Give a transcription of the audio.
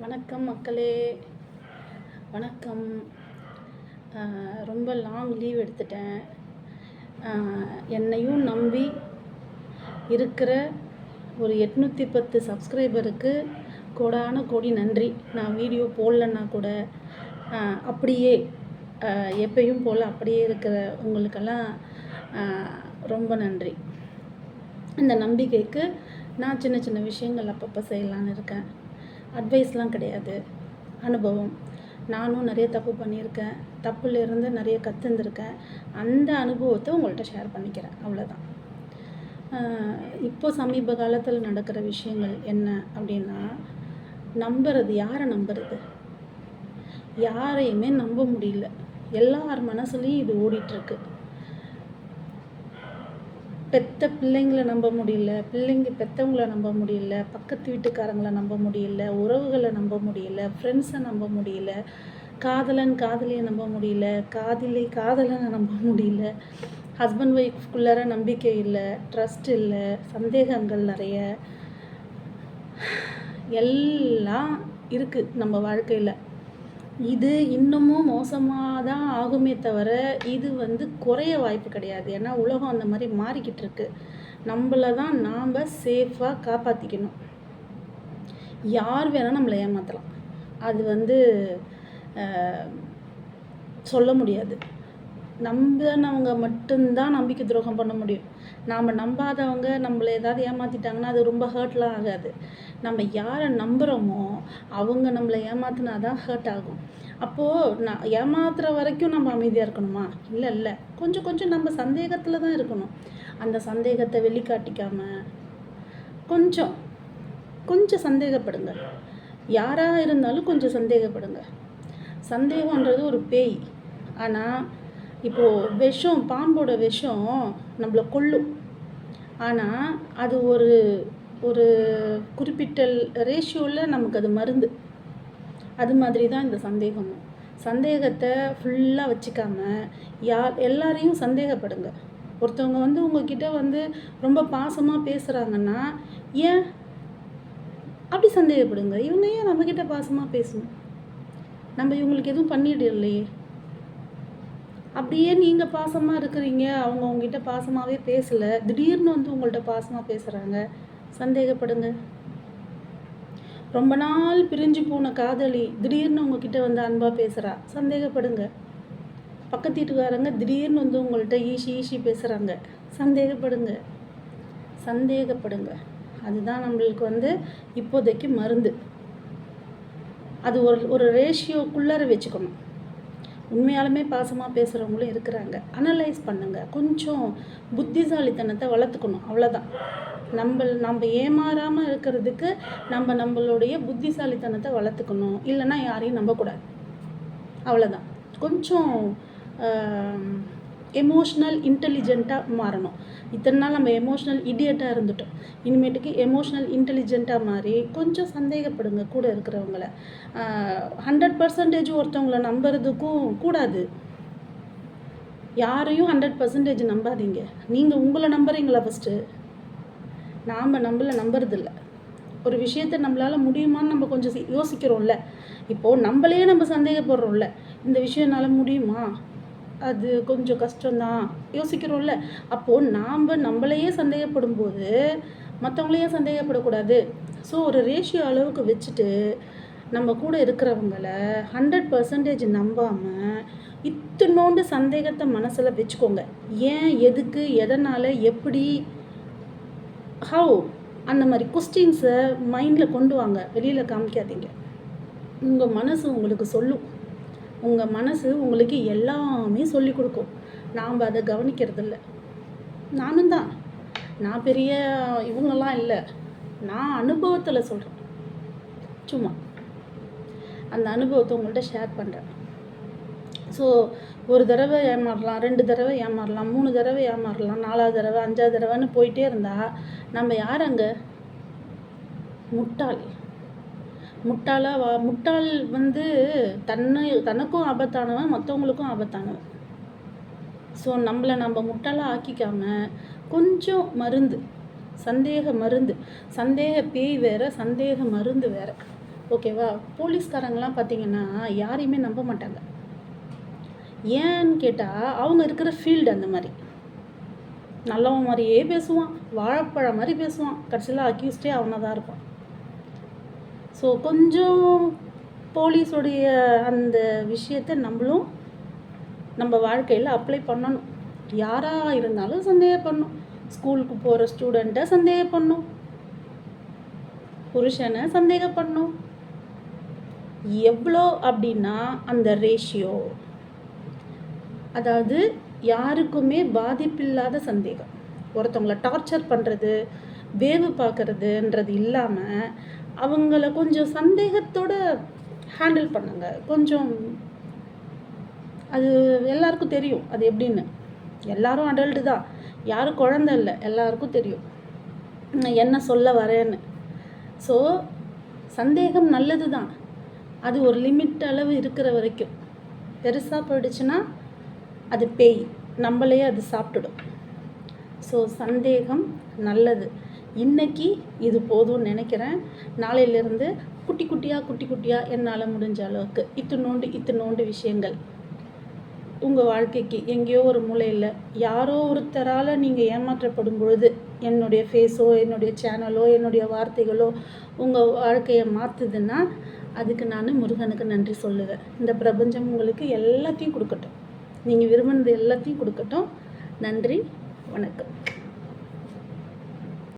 வணக்கம் மக்களே. வணக்கம். ரொம்ப லாங் லீவ் எடுத்துட்டேன். என்னையும் நம்பி இருக்கிற ஒரு எட்நூற்றி பத்து சப்ஸ்கிரைபருக்கு கோடான கோடி நன்றி. நான் வீடியோ போடலன்னா கூட அப்படியே எப்பயும் போல் அப்படியே இருக்கிற உங்களுக்கெல்லாம் ரொம்ப நன்றி. இந்த நம்பிக்கைக்கு நான் சின்ன சின்ன விஷயங்கள் அப்பப்போ செய்யலான்னு இருக்கேன். அட்வைஸ்லாம் கிடையாது. அனுபவம். நானும் நிறைய தப்பு பண்ணியிருக்கேன். தப்புலேருந்து நிறைய கற்றுந்துருக்கேன் அந்த அனுபவத்தை உங்கள்கிட்ட ஷேர் பண்ணிக்கிறேன். அவ்வளோதான் இப்போ சமீப காலத்தில் நடக்கிற விஷயங்கள் என்ன அப்படின்னா நம்புறது யாரை நம்புறது? யாரையுமே நம்ப முடியல. எல்லார் மனசுலையும் இது ஓடிட்டுருக்கு பெத்த பிள்ளைங்களை நம்ப முடியல பிள்ளைங்க பெத்தவங்கள நம்ப முடியல பக்கத்து வீட்டுக்காரங்களை நம்ப முடியல உறவுகளை நம்ப முடியல ஃப்ரெண்ட்ஸை நம்ப முடியல காதலன் காதலியை நம்ப முடியல காதலி காதலனை நம்ப முடியல ஹஸ்பண்ட் ஒய்ஃப்குள்ளார நம்பிக்கை இல்லை ட்ரஸ்ட் இல்லை சந்தேகங்கள் நிறைய. எல்லாம் இருக்குது நம்ம வாழ்க்கையில். இது இன்னமும் மோசமாக தான் ஆகுமே தவிர இது வந்து குறைய வாய்ப்பு கிடையாது. ஏன்னா உலகம் அந்த மாதிரி மாறிக்கிட்டு இருக்கு. நம்மள தான் நாம் சேஃபாக காப்பாற்றிக்கணும் யார் வேணால் நம்மளை ஏமாற்றலாம் அது வந்து சொல்ல முடியாது. நம்பினவங்க மட்டும்தான் நம்பிக்கை துரோகம் பண்ண முடியும். நாம் நம்பாதவங்க நம்மளை ஏதாவது ஏமாற்றிட்டாங்கன்னா அது ரொம்ப ஹர்ட்லாம் ஆகாது. நம்ம யாரை நம்புகிறோமோ அவங்க நம்மளை ஏமாத்தினா தான் ஹர்ட் ஆகும். அப்போது நான் ஏமாத்துற வரைக்கும் நம்ம அமைதியாக இருக்கணுமா? இல்லை இல்லை. கொஞ்சம் கொஞ்சம் நம்ம சந்தேகத்தில் தான் இருக்கணும். அந்த சந்தேகத்தை வெளிக்காட்டிக்காமல் கொஞ்சம் கொஞ்சம் சந்தேகப்படுங்க யாராக இருந்தாலும் கொஞ்சம் சந்தேகப்படுங்க சந்தேகன்றது ஒரு பேய். ஆனால் இப்போது விஷம் பாம்போட விஷம் நம்மளை கொல்லும். ஆனால் அது ஒரு ஒரு குறிப்பிட்ட ரேஷியோவில் நமக்கு அது மருந்து. அது மாதிரி தான் இந்த சந்தேகமும். சந்தேகத்தை ஃபுல்லாக வச்சுக்காம யார் எல்லாரையும் சந்தேகப்படுங்க. ஒருத்தவங்க வந்து உங்ககிட்ட வந்து ரொம்ப பாசமாக பேசுகிறாங்கன்னா ஏன் அப்படி சந்தேகப்படுங்க? இவங்க ஏன் நம்மக்கிட்ட பாசமாக பேசணும்? நம்ம இவங்களுக்கு எதுவும் பண்ணிடலையே. அப்படியே நீங்கள் பாசமாக இருக்கிறீங்க. அவங்க உங்ககிட்ட பாசமாகவே பேசலை. திடீர்னு வந்து உங்கள்கிட்ட பாசமாக பேசுகிறாங்க சந்தேகப்படுங்க. ரொம்ப நாள் பிரிஞ்சு போன காதலி திடீர்னு உங்ககிட்ட வந்து அன்பாக பேசுகிறா சந்தேகப்படுங்க. பக்கத்து வீட்டுக்காரங்க திடீர்னு வந்து உங்கள்கிட்ட ஈஷி ஈஷி பேசுகிறாங்க சந்தேகப்படுங்க. சந்தேகப்படுங்க. அதுதான் நம்மளுக்கு வந்து இப்போதைக்கு மருந்து. அது ஒரு ஒரு ரேஷியோக்குள்ளார வச்சுக்கணும். உண்மையாலுமே பாசமாக பேசுகிறவங்களும் இருக்கிறாங்க. அனலைஸ் பண்ணுங்கள் கொஞ்சம் புத்திசாலித்தனத்தை வளர்த்துக்கணும். அவ்வளோதான் நம்ம நம்ம ஏமாறாமல் இருக்கிறதுக்கு நம்ம நம்மளுடைய புத்திசாலித்தனத்தை வளர்த்துக்கணும். இல்லைன்னா யாரையும் நம்பக்கூடாது. அவ்வளோதான் கொஞ்சம் எமோஷ்னல் இன்டெலிஜென்ட்டாக மாறணும். இத்தனை நாள் நம்ம எமோஷ்னல் இடியட்டாக இருந்துட்டோம். இனிமேட்டுக்கு எமோஷ்னல் இன்டெலிஜென்ட்டாக மாறி கொஞ்சம் சந்தேகப்படுங்க கூட இருக்கிறவங்கள. ஹண்ட்ரட் பர்சன்டேஜ் ஒருத்தவங்கள நம்புறதுக்கும் கூடாது. யாரையும் ஹண்ட்ரட் பர்சன்டேஜ் நம்பாதீங்க. நீங்கள் உங்களை நம்புறீங்களா ஃபஸ்ட்டு நாம் நம்மள நம்புறதில்ல. ஒரு விஷயத்தை நம்மளால் முடியுமான்னு நம்ம கொஞ்சம் யோசிக்கிறோம்ல. இப்போது நம்மளையே நம்ம சந்தேகப்படுறோம்ல. இந்த விஷயம் என்னால் முடியுமா? அது கொஞ்சம் கஷ்டம்தான். யோசிக்கிறோம்ல. அப்போது நாம் நம்மளையே சந்தேகப்படும் போது மற்றவங்களையே சந்தேகப்படக்கூடாது. ஸோ ஒரு ரேஷியோ அளவுக்கு வச்சுட்டு நம்ம கூட இருக்கிறவங்கள ஹண்ட்ரட் பர்சன்டேஜ் நம்பாமல் இத்தினோண்டு சந்தேகத்தை மனசில் வச்சுக்கோங்க. ஏன் எதுக்கு எதனால் எப்படி ஹவு அந்த மாதிரி கொஸ்டின்ஸை மைண்டில் கொண்டு வாங்க. வெளியில் காமிக்காதீங்க. உங்கள் மனசு உங்களுக்கு சொல்லும். உங்கள் மனசு உங்களுக்கு எல்லாமே சொல்லி கொடுக்கும். நாம் அதை கவனிக்கிறதில்ல. நானும் தான். நான் பெரிய இவங்கெல்லாம் இல்லை. நான் அனுபவத்தில் சொல்கிறேன் சும்மா. அந்த அனுபவத்தை உங்கள்கிட்ட ஷேர் பண்ணுறேன் ஸோ ஒரு தடவை ஏமாறலாம் ரெண்டு தடவை ஏமாறலாம் மூணு தடவை ஏமாறலாம் நாலாவது தடவை அஞ்சாவது தடவைன்னு போயிட்டே இருந்தால் நம்ம யார் அங்கே? முட்டாள். முட்டாளாக வா முட்டாள் வந்து தன்னை தனக்கும் ஆபத்தானவன் மற்றவங்களுக்கும் ஆபத்தானவன். ஸோ நம்மளை நம்ம முட்டாளாக ஆக்கிக்காம கொஞ்சம் மருந்து சந்தேக மருந்து சந்தேக பேய் வேறு சந்தேக மருந்து வேற. ஓகேவா போலீஸ்காரங்களாம் பார்த்தீங்கன்னா யாரையுமே நம்ப மாட்டாங்க. ஏன்னு கேட்டால் அவங்க இருக்கிற ஃபீல்டு அந்த மாதிரி. நல்லவன் மாதிரியே பேசுவான் வாழைப்பழம் மாதிரி பேசுவான். கடைசியில் அக்யூஸ்டே அவனாக தான் இருப்பான். ஸோ கொஞ்சம் போலீஸோடைய அந்த விஷயத்தை நம்மளும் நம்ம வாழ்க்கையில் அப்ளை பண்ணணும். யாராக இருந்தாலும் சந்தேகப்படணும் ஸ்கூலுக்கு போகிற ஸ்டூடெண்ட்டை சந்தேகப்படணும் புருஷனை சந்தேகப்படணும் எவ்வளோ அப்படின்னா அந்த ரேஷியோ அதாவது யாருக்குமே பாதிப்பில்லாத சந்தேகம். ஒருத்தவங்கள டார்ச்சர் பண்ணுறது வேவு பார்க்கறதுன்றது இல்லாமல் அவங்கள கொஞ்சம் சந்தேகத்தோட ஹேண்டில் பண்ணுங்க. கொஞ்சம் அது எல்லாருக்கும் தெரியும். அது எப்படின்னு? எல்லாரும் அடல்ட்டு தான். யாரும் குழந்த இல்லை. எல்லாருக்கும் தெரியும். நான் என்ன சொல்ல வரேன்னு. ஸோ சந்தேகம் நல்லது தான் அது ஒரு லிமிட் அளவு இருக்கிற வரைக்கும். பெருசாக போயிடுச்சுன்னா அது பேய். நம்மளையே அது சாப்பிட்டுடும். ஸோ சந்தேகம் நல்லது. இன்னைக்கு இது போதும்னு நினைக்கிறேன். நாளையிலேருந்து குட்டி குட்டியாக குட்டி குட்டியாக என்னால் முடிஞ்ச அளவுக்கு இத்தினோண்டு இத்தினோண்டு விஷயங்கள். உங்கள் வாழ்க்கைக்கு எங்கேயோ ஒரு மூலையில் யாரோ ஒருத்தரால் நீங்கள் ஏமாற்றப்படும் பொழுது என்னுடைய ஃபேஸோ என்னுடைய சேனலோ என்னுடைய வார்த்தைகளோ உங்கள் வாழ்க்கையை மாற்றுதுன்னா அதுக்கு நான் முருகனுக்கு நன்றி சொல்லுவேன். இந்த பிரபஞ்சம் உங்களுக்கு எல்லாத்தையும் கொடுக்கட்டும். நீங்கள் விரும்பினது எல்லாத்தையும் கொடுக்கட்டும். நன்றி வணக்கம்.